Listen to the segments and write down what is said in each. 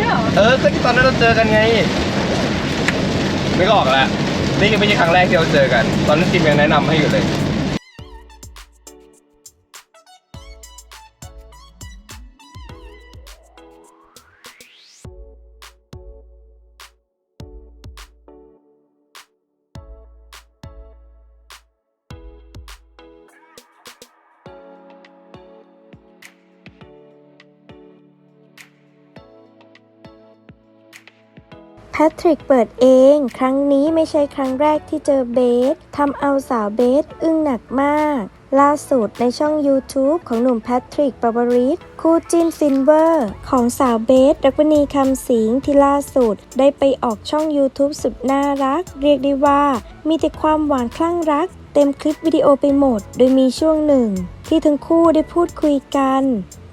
ด้วยเหรอ เออก็ที่ตอนนั้นเราเจอกันไง ไม่ก็ออกแล้วนี่ก็ไม่ใช่ครั้งแรกที่เราเจอกัน ตอนนั้นทีมยังแนะนำให้อยู่เลย ทริกเปิดเอง ครั้งนี้ไม่ใช่ครั้งแรกที่เจอเบสทำเอาสาวเบสอึ้งหนักมาก ล่าสุดในช่อง YouTube ของหนุ่มแพทริกปาวริสคู่จิ้นฟินเวอร์ ของสาวเบสรักวณีคำสิงที่ล่าสุด ได้ไปออกช่อง YouTube สุดน่ารัก เรียกได้ว่า มีแต่ความหวานคลั่งรัก เต็มคลิปวิดีโอไปหมด โดยมีช่วงหนึ่ง ที่ทั้งคู่ได้พูดคุยกัน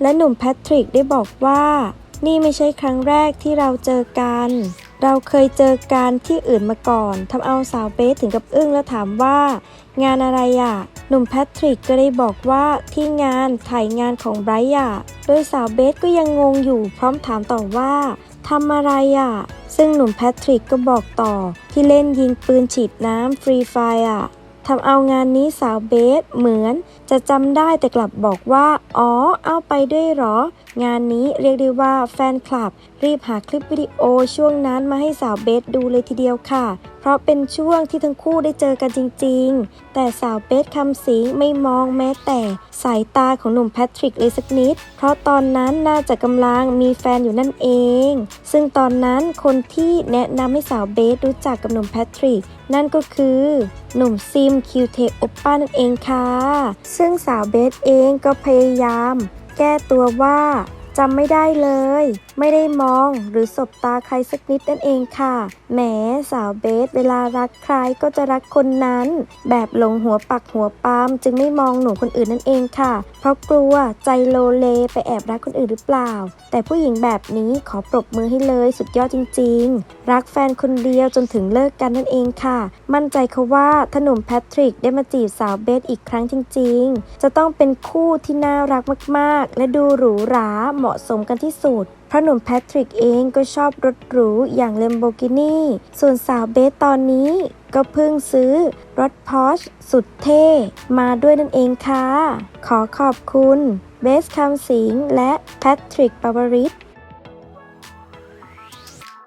และหนุ่มแพทริกได้บอกว่า นี่ไม่ใช่ครั้งแรกที่เราเจอกัน เราเคยเจอกันที่อื่นมาก่อนทำเอาสาวเบสถึงกับอึ้งแล้วถามว่า งานอะไรอะหนุ่มแพทริกก็ได้บอกว่าที่งานถ่ายงานของไบรท์อะโดยสาวเบสก็ยังงงอยู่พร้อมถามต่อว่าทำอะไรอะซึ่งหนุ่มแพทริกก็บอกต่อที่เล่นยิงปืนฉีดน้ำฟรีไฟอะ ทำเอางานนี้สาวเบสเหมือน จะจำได้แต่กลับบอกว่า อ๋อ เอาไปด้วยเหรอ งานนี้เรียกได้ว่าแฟนคลับ รีบหาคลิปวิดีโอช่วงนั้นมาให้สาวเบสดูเลยทีเดียวค่ะเพราะเป็นช่วงที่ทั้งคู่ได้เจอกันจริง ๆ แต่สาวเบสคำสิงไม่มองแม้แต่สายตาของหนุ่มแพทริกเลยสักนิด เพราะตอนนั้นน่าจะกำลังมีแฟนอยู่นั่นเอง ซึ่งตอนนั้นคนที่แนะนำให้สาวเบสรู้จักกับหนุ่มแพทริกนั่นก็คือหนุ่มซิมคิวเทโอปป้านั่นเองค่ะ ซึ่งสาวเบสเองก็พยายาม แก้ตัวว่าจำไม่ได้เลย ไม่ได้มองหรือสบตาใครสักนิดนั่นเองค่ะ แหมสาวเบสเวลารักใครก็จะรักคนนั้น แบบหลงหัวปักหัวปามจึงไม่มองหนุ่มคนอื่นนั่นเองค่ะ เพราะกลัวใจโลเลไปแอบรักคนอื่นหรือเปล่า แต่ผู้หญิงแบบนี้ขอปรบมือให้เลยสุดยอดจริง ๆ รักแฟนคนเดียวจนถึงเลิกกันนั่นเองค่ะ มั่นใจเขาว่าถ้าหนุ่มแพทริกได้มาจีบสาวเบสอีกครั้งจริง ๆ จะต้องเป็นคู่ที่น่ารักมาก ๆ และดูหรูหราเหมาะสมกันที่สุดเพราะหนุ่มแพทริกเองก็ชอบรถหรูอย่างเลมโบกินีส่วนสาวเบสตอนนี้ก็เพิ่งซื้อรถพอชสุดเท่ มาด้วยนั่นเองค่ะ ขอขอบคุณเบสคำสิงและแพทริกปาวริส